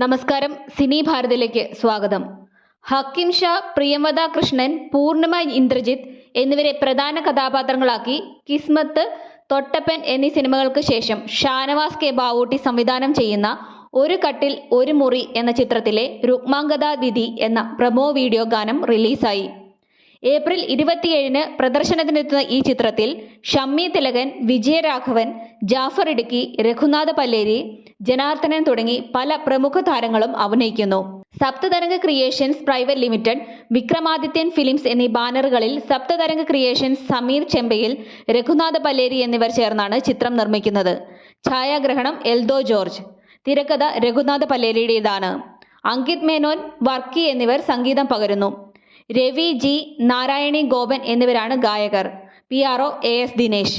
നമസ്കാരം സിനി ഭാരതിലേക്ക് സ്വാഗതം. ഹക്കിം ഷാ പ്രിയംവദ കൃഷ്ണൻ പൂർണിമ ഇന്ദ്രജിത്ത് എന്നിവരെ പ്രധാന കഥാപാത്രങ്ങളാക്കി കിസ്മത്ത് തൊട്ടപ്പൻ എന്നീ സിനിമകൾക്ക് ശേഷം ഷാനവാസ് കെ ബാവൂട്ടി സംവിധാനം ചെയ്യുന്ന ഒരു കട്ടിൽ ഒരു മുറി എന്ന ചിത്രത്തിലെ രുക്മാംഗതാ വിധി എന്ന പ്രമോ വീഡിയോ ഗാനം റിലീസായി. ഏപ്രിൽ ഇരുപത്തിയേഴിന് പ്രദർശനത്തിനെത്തുന്ന ഈ ചിത്രത്തിൽ ഷമ്മി തിലകൻ വിജയരാഘവൻ ജാഫർ ഇടുക്കി രഘുനാഥ് പല്ലേരി ജനാർദ്ദനൻ തുടങ്ങി പല പ്രമുഖ താരങ്ങളും അഭിനയിക്കുന്നു. Saptatharanga creations private limited Vikramadithyan films എന്നീ ബാനറുകളിൽ സപ്തതരംഗ ക്രിയേഷൻസ് സമീർ ചെമ്പയിൽ രഘുനാഥ് പല്ലേരി എന്നിവർ ചേർന്നാണ് ചിത്രം നിർമ്മിക്കുന്നത്. ഛായാഗ്രഹണം എൽദോ ജോർജ് തിരക്കഥ രഘുനാഥ പല്ലേരിയുടേതാണ്. അങ്കിത് മേനോൻ വർക്കി എന്നിവർ സംഗീതം പകരുന്നു. രവി ജി നാരായണി ഗോപൻ എന്നിവരാണ് ഗായകർ. P R O A S Dinesh.